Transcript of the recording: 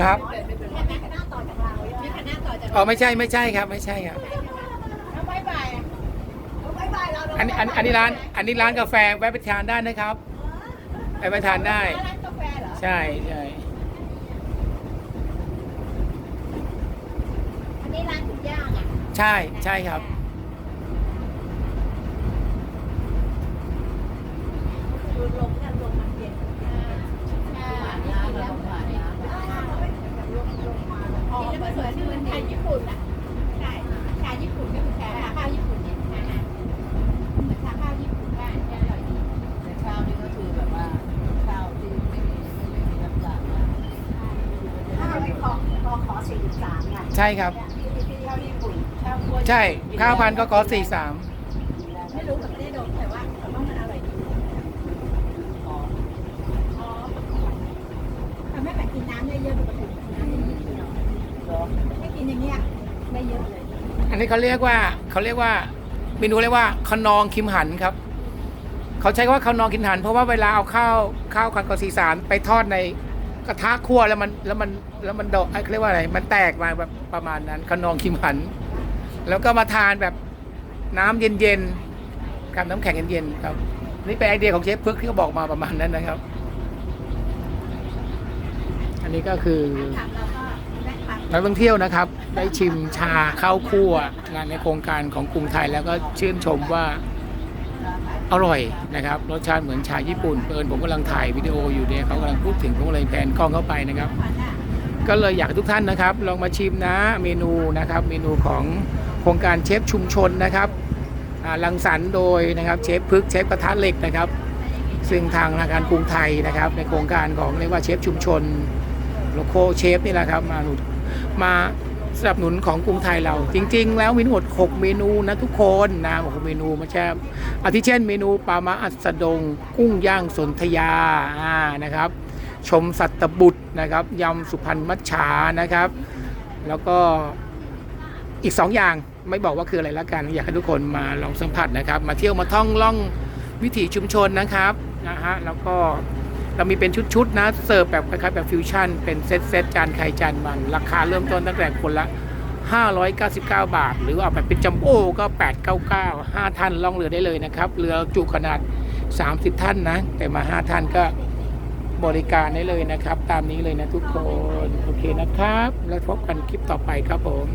ครับมีคณะต่อจากเรามีคณะต่อจากอ๋อไม่ใช่ไม่ใช่ครับไม่ใช่ครับแล้วบายบายบายบายเราอันนี้อันอันนี้ร้านอันนี้ร้านกาแฟแวะไปทานได้นะครับไปไปทานได้ร้านกาแฟเหรอใช่ใช่อันนี้ร้านคุณย่างอะใช่ใช่ครับ ดูลงกันลงมันเย็นใช่ร้านเราผ่านร้านลงลงมาอ๋อมันเหมือนเหมือนชาญี่ปุ่นอะใช่ชาญี่ปุ่นก็คือชาข้าวญี่ปุ่นเนี่ยชาเหมือนชาข้าวญี่ปุ่นก็จะอร่อยดี แต่ข้าวนี่ก็คือแบบว่าข้าวที่ไม่มีไม่ไม่มีน้ำตาลนะ ถ้าเราไปขอขอขอสี่สิบสามไง ใช่ครับ ข้าวญี่ปุ่นข้าวคั่วใช่ข้าวพันก็ขอสี่สามไม่รู้แต่ไม่ได้ดมแต่ว่าแต่ว่ามันอร่อยดีอ๋ออ๋อแต่ไม่แบบกินน้ำเยอะๆปกติน้ำนิดเดียวเหรอถ้กินอย่างเงี้ยไม่เยอะเลยอันนี้เขาเรียกว่าเขาเรียกว่าเมนูเรียกว่าขนองคิมหันครับเขาใช้คำว่าขนองคิมหัน เพราะว่าเวลาเอาข้าวข้าวคันกอสี่สารไปทอดใน กระทะคั่วแล้วมันแล้วมันแล้วมันโดดเขาเรียกว่าอะไร มันแตกมาแบบประมาณนั้นขนองคิมหัน แล้วก็มาทานแบบน้ำเย็นๆกับน้ำแข็งเย็นๆครับ นี่เป็นไอเดียของเชฟพึกที่เขาบอกมาประมาณนั้นนะครับ อันนี้ก็คือนักท่องเที่ยวนะครับ ได้ชิมชาข้าวคั่วงานในโครงการของกรุงไทยแล้วก็ชื่นชมว่า อร่อยนะครับรสชาติเหมือนชาญี่ปุ่นเปินผมกำลังถ่ายวิดีโออยู่เนี่ยเขากำลังพูดถึงผมเลยแผนกล้องเข้าไปนะครับ ก็เลยอยากให้ทุกท่านนะครับ ลองมาชิมนะเมนูนะครับ เมนูของโครงการเชฟชุมชนนะครับรังสรรค์โดยนะครับเชฟพึกเชฟกระทะเหล็กนะครับ ซึ่งทางธนาคารกรุงไทยนะครับ ในโครงการของเรียกว่าเชฟชุมชนโลโก้เชฟนี่แหละครับมาหนุมา สนับสนุนของกรุงไทยเรา จริง ๆ แล้วมีทั้งหมด 6 เมนูนะทุกคนนะ6เมนูม่ใช่อาทิเช่น เมนูปลามาอัสดง กุ้งย่างสนธยาอ่านะครับ ชมสัตบุตรนะครับยำสุพรรณมัจฉานะครับ แล้วก็อีกสองอย่างไม่บอกว่าคืออะไรละกัน อยากให้ทุกคนมาลองสัมผัสนะครับ มาเที่ยวมาท่องล่องวิถีชุมชนนะครับนะฮะแล้วก็ เรามีเป็นชุดๆนะเสิร์ฟแบบคล้ายๆแบบฟิวชั่นเป็นเซตเซตๆจานไข่จานมัน ราคาเริ่มต้นตั้งแต่คนละ 599 บาท หรือเอาแบบเป็นจัมโบ้ก็ 899 5ท่านล่องเรือได้เลยนะครับ เรือจุขนาด 30 ท่านนะ แต่มา 5 ท่านก็บริการได้เลยนะครับ ตามนี้เลยนะทุกคน โอเคนะครับ แล้วพบกันคลิปต่อไปครับผม